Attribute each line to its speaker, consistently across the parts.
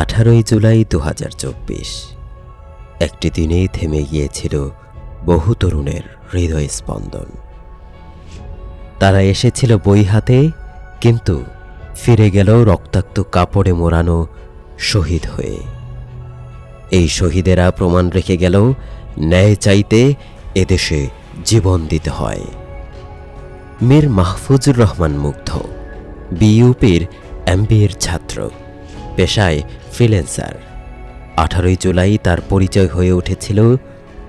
Speaker 1: আঠারোই জুলাই দু হাজার চব্বিশ। একটি দিনেই থেমে গিয়েছিল বহু তরুণের হৃদয় স্পন্দন। তারা এসেছিল বই হাতে, কিন্তু ফিরে গেল রক্তাক্ত কাপড়ে মোড়ানো শহীদ হয়ে। এই শহীদেরা প্রমাণ রেখে গেল, ন্যায় চাইতে এদেশে জীবন দিতে হয়। মীর মাহফুজুর রহমান মুগ্ধ, বিইউপির এমবিএর ছাত্র। পেশায় ফ্রিল্যান্সার আঠারোই জুলাই তার পরিচয় হয়ে উঠেছিল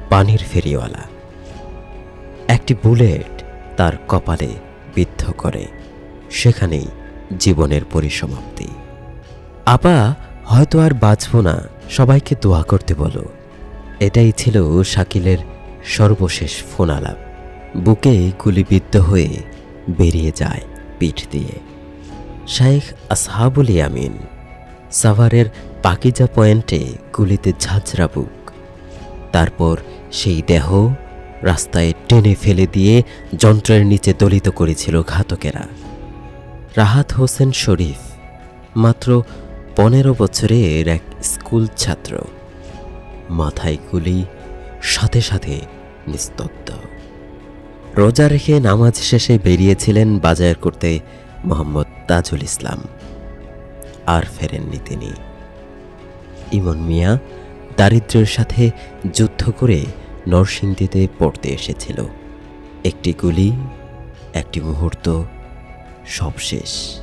Speaker 1: পানির ফেরিওয়ালা। একটি বুলেট তার কপালে বিদ্ধ করে। সেখানেই জীবনের পরিসমাপ্তি। আপা, হয়তো আর বাঁচব না, সবাইকে দোয়া করতে বলো। এটাই ছিল শাকিলের সর্বশেষ ফোন আলাপ। বুকে গুলিবিদ্ধ হয়ে বেরিয়ে যায় পিঠ দিয়ে। শাইখ আসহাবুল ইয়ামিন। সাভারের পাকিজা পয়েন্টে গুলিতে ঝাঁঝরা বুক। তারপর সেই দেহ রাস্তায় টেনে ফেলে দিয়ে যন্ত্রের নিচে দলিত করেছিল ঘাতকেরা। রাহাত হোসেন শরীফ, মাত্র পনেরো বছরের এক স্কুল ছাত্র, মাথায় গুলি, সাথে সাথে নিস্তব্ধ। রোজা রেখে নামাজ শেষে বেরিয়েছিলেন বাজার করতে মোহাম্মদ তাজুল ইসলাম। আর ফেরেননি তিনি। ইমন মিয়া দারিদ্র্যের সাথে যুদ্ধ করে নরসিংদীতে পড়তে এসেছিল। একটি গুলি, একটি মুহূর্ত, সব শেষ।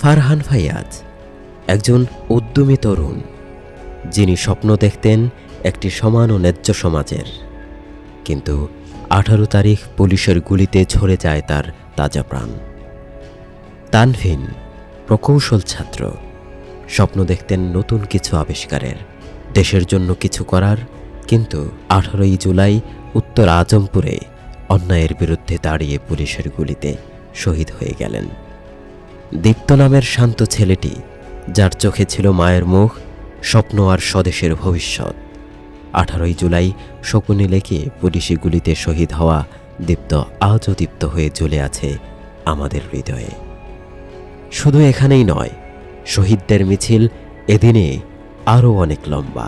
Speaker 1: ফারহান ফাইয়াজ একজন উদ্যমী তরুণ, যিনি স্বপ্ন দেখতেন একটি সমান ও ন্যায্য সমাজের। কিন্তু আঠারো তারিখ পুলিশের গুলিতে ঝরে যায় তার তাজা প্রাণ। তানভিন প্রকৌশল ছাত্র। স্বপ্ন দেখতেন নতুন কিছু আবিষ্কারের। দেশের জন্য কিছু করার, কিন্তু আঠারোই জুলাই উত্তর আজমপুরে অন্যায়ের বিরুদ্ধে দাঁড়িয়ে পুলিশের গুলিতে শহীদ হয়ে গেলেন। দীপ্ত নামের শান্ত ছেলেটি, যার চোখে ছিল মায়ের মুখ, স্বপ্ন আর স্বদেশের ভবিষ্যৎ। আঠারোই জুলাই শকুনি লেখে পুলিশি গুলিতে শহীদ হওয়া দীপ্ত আজও দীপ্ত হয়ে জ্বলে আছে আমাদের হৃদয়ে। শুধু এখানেই নয় শহীদদের মিছিল এদিনে আরও অনেক লম্বা।